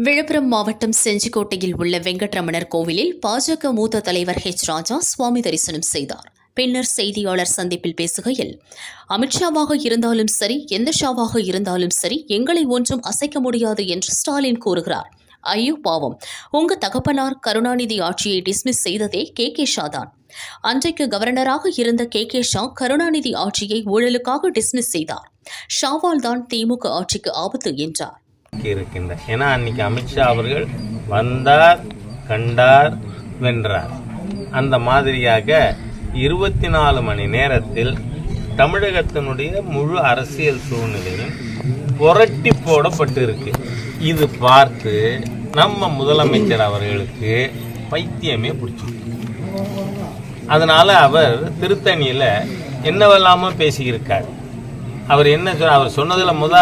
விழுப்புரம் மாவட்டம் செஞ்சிக்கோட்டையில் உள்ள வெங்கட்ரமணர் கோவிலில் பாஜக மூத்த தலைவர் ஹெச் ராஜா சுவாமி தரிசனம் செய்தார். பின்னர் செய்தியாளர் சந்திப்பில் பேசுகையில் அமித்ஷாவாக இருந்தாலும் சரி எந்த ஷாவாக இருந்தாலும் சரி எங்களை ஒன்றும் அசைக்க முடியாது என்று ஸ்டாலின் கூறுகிறார். ஐயோ பாவம். உங்க தகப்பனார் கருணாநிதி ஆட்சியை டிஸ்மிஸ் செய்ததே கே. கே. ஷா தான். அன்றைக்கு கவர்னராக இருந்த கே. கே. ஷா கருணாநிதி ஆட்சியை ஊழலுக்காக டிஸ்மிஸ் செய்தார். ஷாவால் தான் திமுக ஆட்சிக்கு ஆபத்து என்றார். இருக்கின்றார் ஏன்னா அன்னைக்கு அமித்ஷா அவர்கள் வந்தார் கண்டார் வென்றார். அந்த மாதிரியாக இருபத்தி நாலு மணி நேரத்தில் தமிழகத்தினுடைய முழு அரசியல் சூழ்நிலையும் புரட்டி போடப்பட்டிருக்கு. இது பார்த்து நம்ம முதலமைச்சர் அவர்களுக்கு பைத்தியமே பிடிச்சிருக்கு அதனால அவர் திருத்தணியில் என்னவெல்லாமோ பேசியிருக்கார். அவர் என்ன சொ அவர் சொன்னதில் முத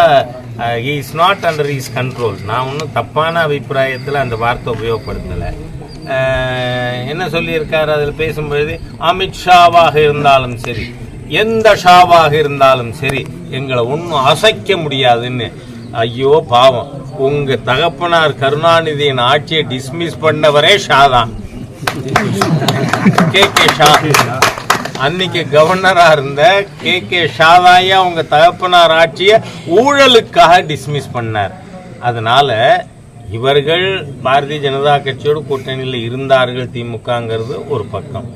he is not under is control நான் ஒன்றும் தப்பான அபிப்பிராயத்தில் அந்த வார்த்தை உபயோகப்படுத்தலை. என்ன சொல்லியிருக்கார் அதில் பேசும்பொழுது அமித்ஷாவாக இருந்தாலும் சரி எந்த ஷாவாக இருந்தாலும் சரி எங்களை ஒன்றும் அசைக்க முடியாதுன்னு. ஐயோ பாவம். உங்கள் தகப்பனார் கருணாநிதியின் ஆட்சியை டிஸ்மிஸ் பண்ணவரே ஷா தான். கே. கே. ஷா. அன்னைக்கு கவர்னரா இருந்த கே. கே. ஷாதாயா அவங்க தகப்பனார் ஆட்சியை ஊழலுக்காக டிஸ்மிஸ் பண்ணார். அதனால இவர்கள் பாரதிய ஜனதா கட்சியோட கூட்டணியில் இருந்தார்கள் திமுகங்கிறது ஒரு பக்கம்.